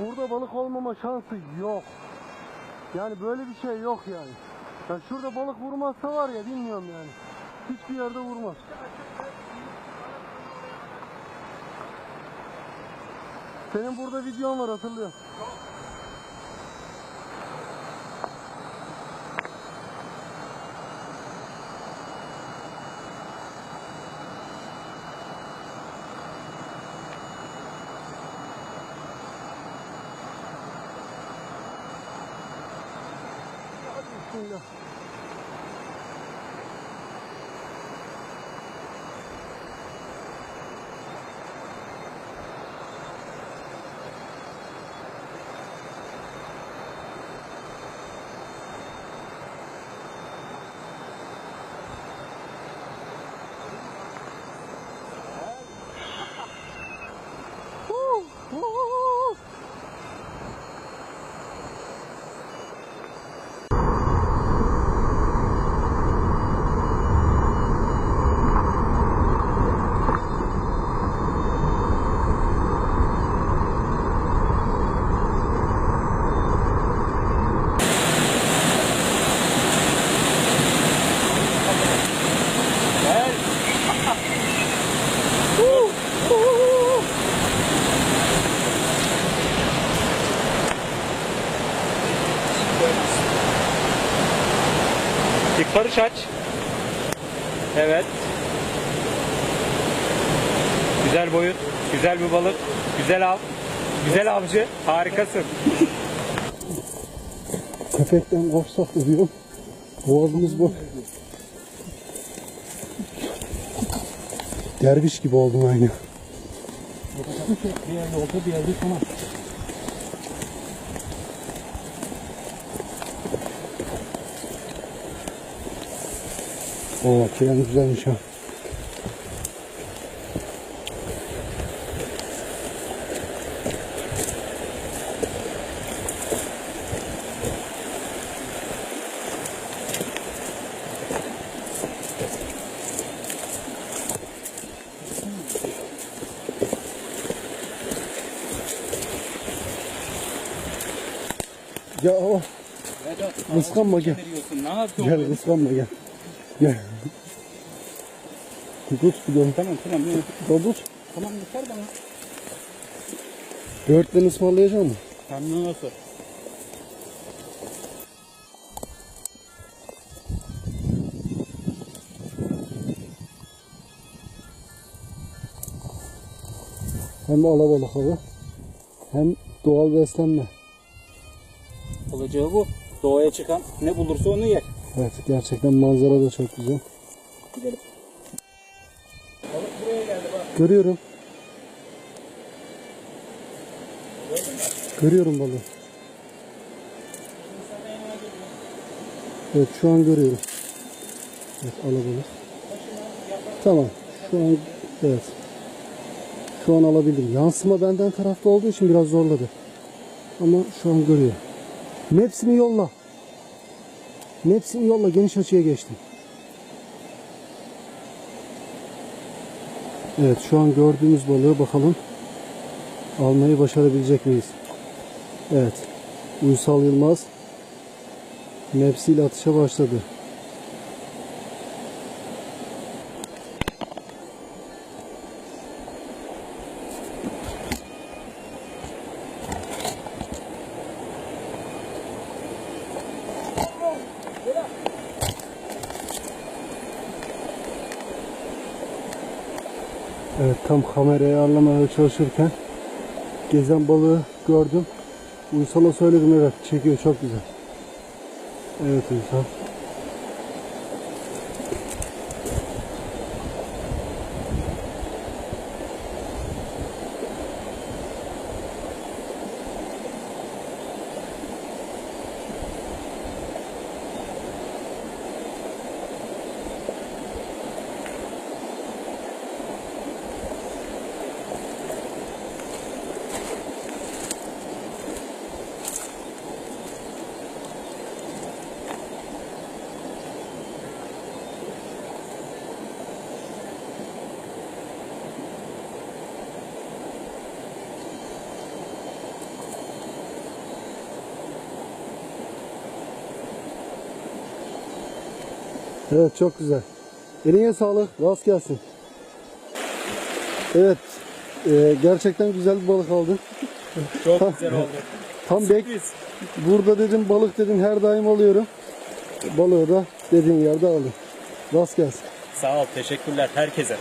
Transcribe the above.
burada balık olmama şansı yok. Yani böyle bir şey yok yani. Ya şurada balık vurmazsa var ya bilmiyorum yani. Hiçbir yerde vurmaz. Senin burada videon var hatırlıyorum. 看一 Yukarı aç. Evet. Güzel boyut, güzel bir balık, güzel av, güzel avcı, harikasın. Köpekten korksak da diyorum. Boğazımız bu. Derviş gibi oldum aynı. Bir yerde oldu, bir yerde tamam. Oo tren güzelmiş ha. Ya o Islanma gel. Ne yapıyorsun? Gel ıslanma gel. Gel. Tut gidiyorum. Tamam tamam. Tut. Tamam yeter bana. Böğürtlen ısmarlayacak mı? Tamam nasıl? Hem alabalık avı hem doğal beslenme. Olacağı bu. Doğaya çıkan ne bulursa onu yer. Evet gerçekten manzara da çok güzel. Gidelim. Görüyorum. Görüyorum balığı. Evet şu an görüyorum. Evet alabalık. Tamam. Şu an evet. Şu an alabilirim. Yansıma benden tarafta olduğu için biraz zorladı. Ama şu an görüyorum. Maps'imi yolla. Maps'imi yolla. Geniş açıya geçtim. Evet şu an gördüğümüz balığı bakalım almayı başarabilecek miyiz? Evet. Uysal Yılmaz mepsiyle atışa başladı. Evet tam kamerayı ayarlamaya çalışırken gezen balığı gördüm. Uysal'a söyledim evet çekiyor çok güzel. Evet Uysal. Evet çok güzel. Eline sağlık. Rast gelsin. Evet. e, gerçekten güzel bir balık aldın. Çok güzel oldu. Tam bek. Burada dedim balık dedim her daim alıyorum. Balığı da dediğin yerde alın. Rast gelsin. Sağ ol. Teşekkürler herkese.